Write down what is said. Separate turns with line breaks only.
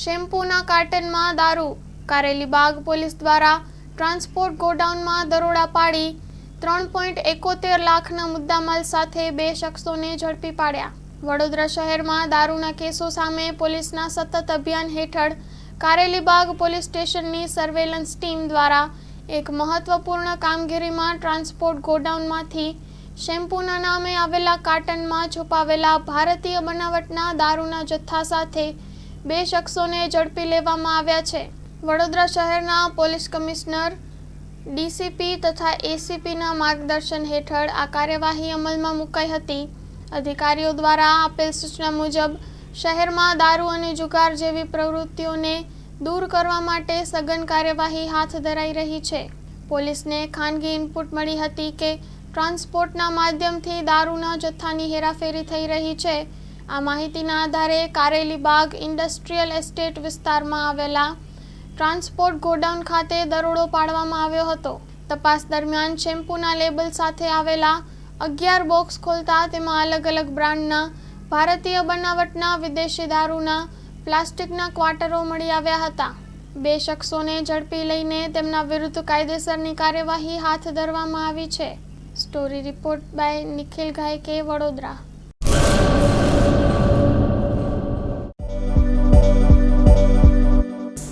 શેમ્પૂના કાર્ટનમાં દારૂ કારેલીબાગ પોલીસ દ્વારા ટ્રાન્સપોર્ટ ગોડાઉનમાં દરોડા પાડી ત્રણ પોઈન્ટ એકોતેર લાખના મુદ્દામાલ સાથે બે શખ્સોને ઝડપી પાડ્યા. વડોદરા શહેરમાં દારૂના કેસો સામે પોલીસના સતત અભિયાન હેઠળ કારેલીબાગ પોલીસ સ્ટેશનની સર્વેલન્સ ટીમ દ્વારા એક મહત્વપૂર્ણ કામગીરીમાં ટ્રાન્સપોર્ટ ગોડાઉનમાંથી શેમ્પૂના નામે આવેલા કાર્ટનમાં છુપાવેલા ભારતીય બનાવટના દારૂના જથ્થા સાથે બે શખ્સોને ઝડપી લેવામાં આવ્યા છે. વડોદરા શહેરના પોલીસ કમિશનર, ડીસીપી તથા એસીપીના માર્ગદર્શન હેઠળ આ કાર્યવાહી અમલમાં મુકાઈ હતી. અધિકારીઓ દ્વારા આપેલ સૂચના મુજબ, શહેરમાં દારૂ અને જુગાર જેવી પ્રવૃત્તિઓને દૂર કરવા માટે સઘન કાર્યવાહી હાથ ધરાઈ રહી છે. પોલીસને ખાનગી ઇનપુટ મળી હતી કે ટ્રાન્સપોર્ટના માધ્યમથી દારૂના જથ્થાની હેરાફેરી થઈ રહી છે. આ માહિતીના આધારે કારેલીબાગ ઇન્ડસ્ટ્રીયલ એસ્ટેટ વિસ્તારમાં આવેલા ટ્રાન્સપોર્ટ ગોડાઉન ખાતે દરોડો પાડવામાં આવ્યો હતો. તપાસ દરમિયાન શેમ્પૂના લેબલ સાથે આવેલા અગિયાર બોક્સ ખોલતા તેમાં અલગ અલગ બ્રાન્ડના, ભારતીય બનાવટના, વિદેશી દારૂના, પ્લાસ્ટિકના ક્વાર્ટરો મળી આવ્યા હતા. બે શખ્સોને ઝડપી લઈને તેમના વિરુદ્ધ કાયદેસરની કાર્યવાહી હાથ ધરવામાં આવી છે. Story report by Nikhil Gayke, Vadodara.